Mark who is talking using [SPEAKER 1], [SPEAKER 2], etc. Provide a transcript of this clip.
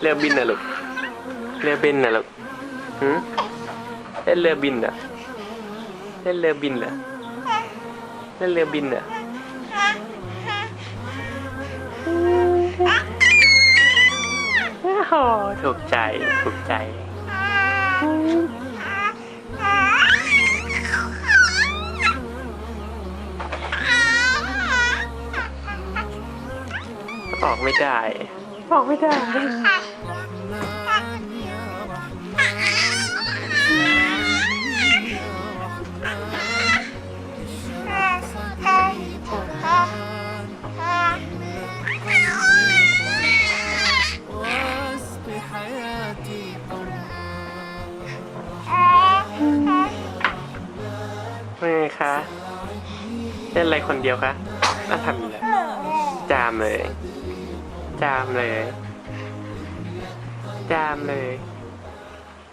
[SPEAKER 1] เรือบินน่ะลูกเรือบินน่ะลูกหืมเล่นเรือบินน่ะเล่นเรือบินเหรอเล่นเรือบินเหรอโอ้โหถูกใจ ถูกใจ ออกไม่ได้ ออกไม่ได้ เมยคะเล่นอะไรคนเดียวคะน่าทำเลยจามเลย จามเลย จามเลย